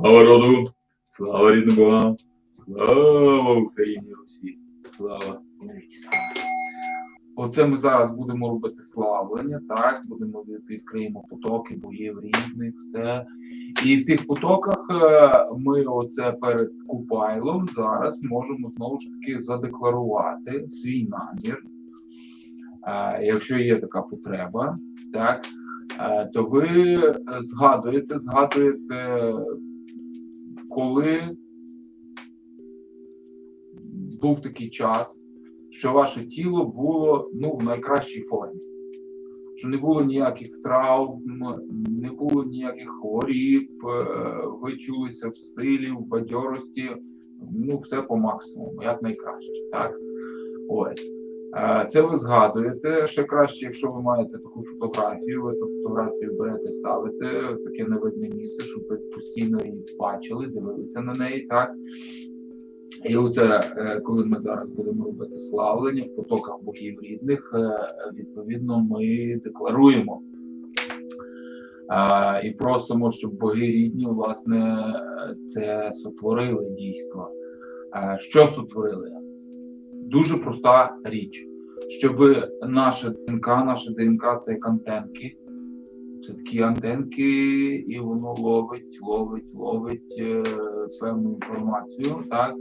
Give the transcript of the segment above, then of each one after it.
Слава роду, слава рідним богам, слава Україні Русі, слава навіки. Оце ми зараз будемо робити славлення, так, будемо відкриємо потоки боїв різних, все. І в тих потоках е, ми оце перед Купайлом зараз можемо знову ж таки задекларувати свій намір. Е, Якщо є така потреба, так, е, то ви згадуєте, згадуєте, коли був такий час, що ваше тіло було ну, в найкращій формі. Що не було ніяких травм, не було ніяких хворіб, е, ви чулися в силі, в бадьорості, ну, все по максимуму, як найкраще. Так? Ось. Е, Це ви згадуєте. Ще краще, якщо ви маєте таку фотографію, ви ту фотографію берете, ставите в таке невидне місце, щоб ви постійно її бачили, дивилися на неї, так? І оце, е, коли ми зараз будемо робити славлення в потоках богів рідних, е, відповідно, ми декларуємо і просимо, щоб боги рідні, власне, це сотворили дійство. Що сотворили? Дуже проста річ, щоб наша ДНК, наша ДНК це як антенки. Це такі антенки, і воно ловить, ловить, ловить е, певну інформацію, так,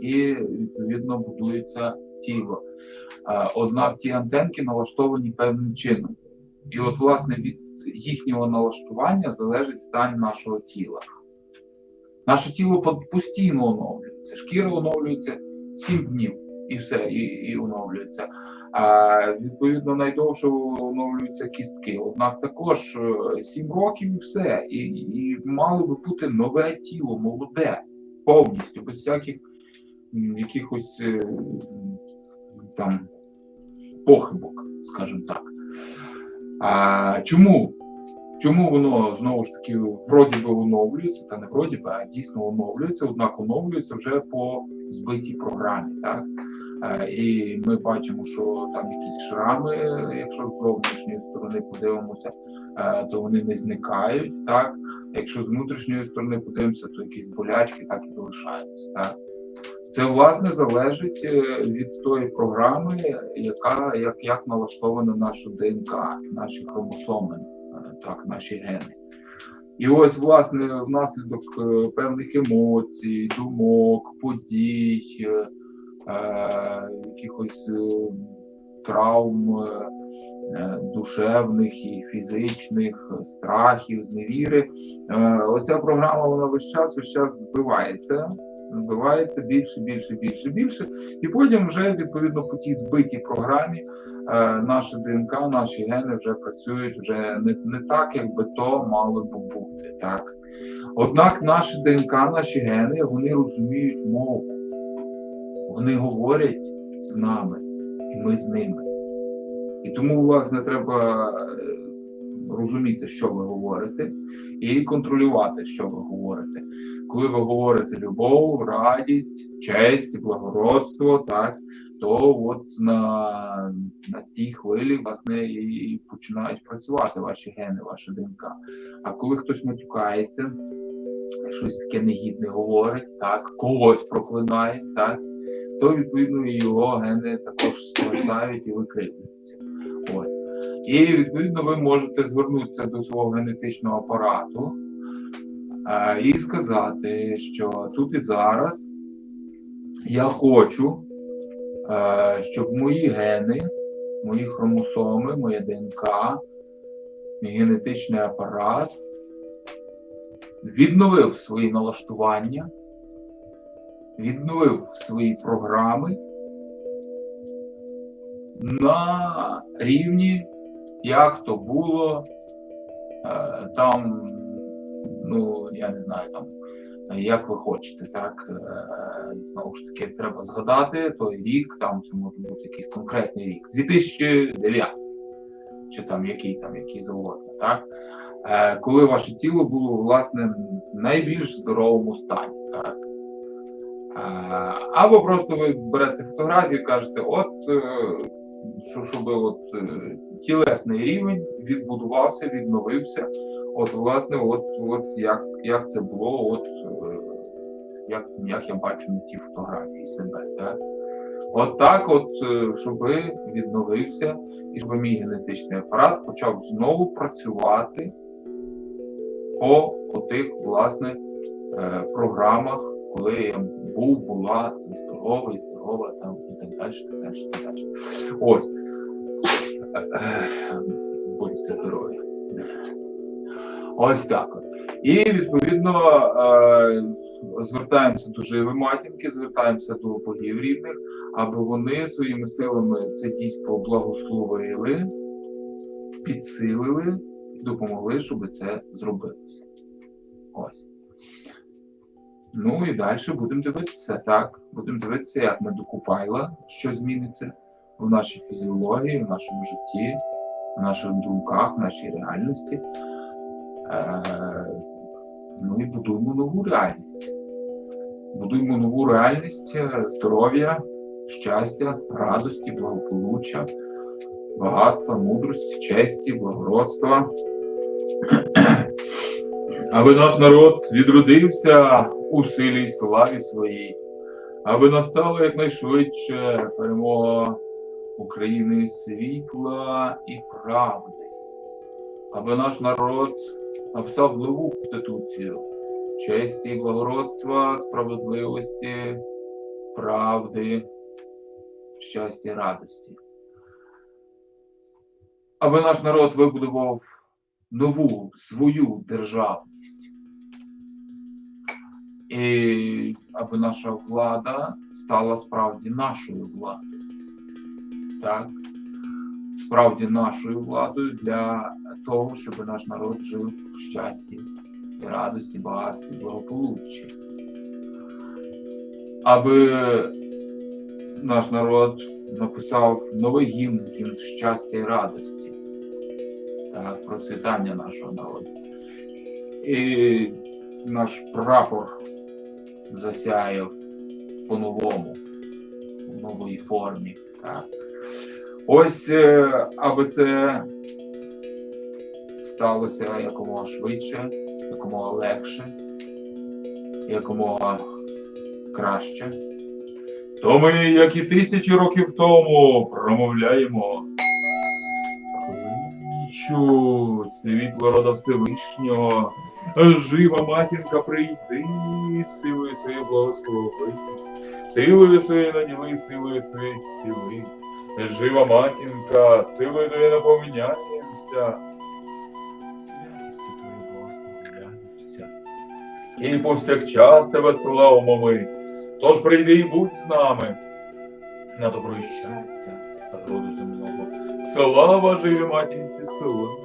і відповідно будується тіло. Е, однак ті антенки налаштовані певним чином. І от, власне, від їхнього налаштування залежить стан нашого тіла. Наше тіло постійно оновлюється. Шкіра оновлюється 7 днів і все, і, і оновлюється. А відповідно найдовше оновлюються кістки. Однак також 7 років і все. І, і мало би бути нове тіло, молоде, повністю, без всяких якихось е, там похибок, скажімо так. А, чому? Чому воно знову ж таки вроді би оновлюється, та не вроді би, а дійсно оновлюється, однак оновлюється вже по збитій програмі. Так? Е, І ми бачимо, що там якісь шрами, якщо з зовнішньої сторони подивимося, е, то вони не зникають. Так? Якщо з внутрішньої сторони подивимося, то якісь болячки так і залишаються. Так? Це власне залежить е, від тої програми, яка як, як налаштована наша ДНК, наші хромосоми, так, наші гени. І ось, власне, внаслідок певних емоцій, думок, подій, якихось е, травм е, е, душевних і фізичних, е, страхів, зневіри. Е, Оця програма вона весь час, весь час збивається, збивається більше, більше, більше, більше. І потім вже відповідно по тій збитій програмі е, наша ДНК, наші гени вже працюють вже не, не так, як би то мало би бути. Так? Однак наші ДНК, наші гени, вони розуміють мову. Вони говорять з нами, і ми з ними. І тому, власне, треба е, розуміти, що ви говорите, і контролювати, що ви говорите. Коли ви говорите любов, радість, честь, благородство, так, то от на, на тій хвилі власне і починають працювати ваші гени, ваша ДНК. А коли хтось матюкається, щось таке негідне говорить, так, когось проклинає, так, то відповідно його гени також страждають і викривлюються. Ось. І відповідно ви можете звернутися до свого генетичного апарату е, і сказати, що тут і зараз я хочу, е, щоб мої гени, мої хромосоми, моя ДНК, мій генетичний апарат відновив свої налаштування, відновив свої програми на рівні, як то було е, там, ну я не знаю там. Як ви хочете, так е, знову ж таки треба згадати той рік, там це може бути якийсь конкретний рік, 2009, чи там який там, який завгодно, так е, коли ваше тіло було власне в найбільш здоровому стані, так або просто ви берете фотографію і кажете, от е, що, щоб от е, тілесний рівень відбудувався, відновився. От, власне, от, от як, як це було, от е, як, як я бачу на тій фотографії себе. Так? От так, от, щоб відновився, і щоб мій генетичний апарат почав знову працювати по отих, власне, програмах, коли я був, була здоровий, здорова там і так далі, і так далі, і так далі. Ось. Будьте здорові. Ось так. І відповідно е, звертаємося до живої матінки, звертаємося до богів рідних, аби вони своїми силами це дійство благословили, підсилили і допомогли, щоб це зробилося. Ось. Ну і далі будемо дивитися, так. Будемо дивитися, як ми до Купайла, що зміниться в нашій фізіології, в нашому житті, в наших думках, в нашій реальності. Е, ну і будуємо нову реальність. Будуємо нову реальність е, здоров'я, щастя, радості, благополуччя, багатства, мудрості, честі, благородства. Аби наш народ відродився у силі і славі своїй, аби настала якнайшвидше перемога України світла і правди, аби наш народ написав нову конституцію честі, благородства, справедливості, правди, щастя і радості. Аби наш народ вибудував нову свою державність. І аби наша влада стала справді нашою владою. Так? Справді нашою владою для того, щоб наш народ жив в щасті і радості, багатстві, благополуччі. Аби наш народ написав новий гімн, гімн щастя і радості, так, процвітання нашого народу. І наш прапор засяяв по-новому, в новій формі. Так. Ось, е, аби це сталося якомога швидше, якомога легше, якомога краще. То ми, як і тисячі років тому, промовляємо. Кличу світло рода Всевишнього, жива матінка, прийди, силою своєю благослови, силою своєю наділи, силою своєю зціли. Жива матінка, силою твоєю наповняємося. Святістю твоєю благословляємося. І повсякчас тебе славимо ми. Тож прийди і будь з нами на добро і щастя та роду земного. Слава живі матінці, слава.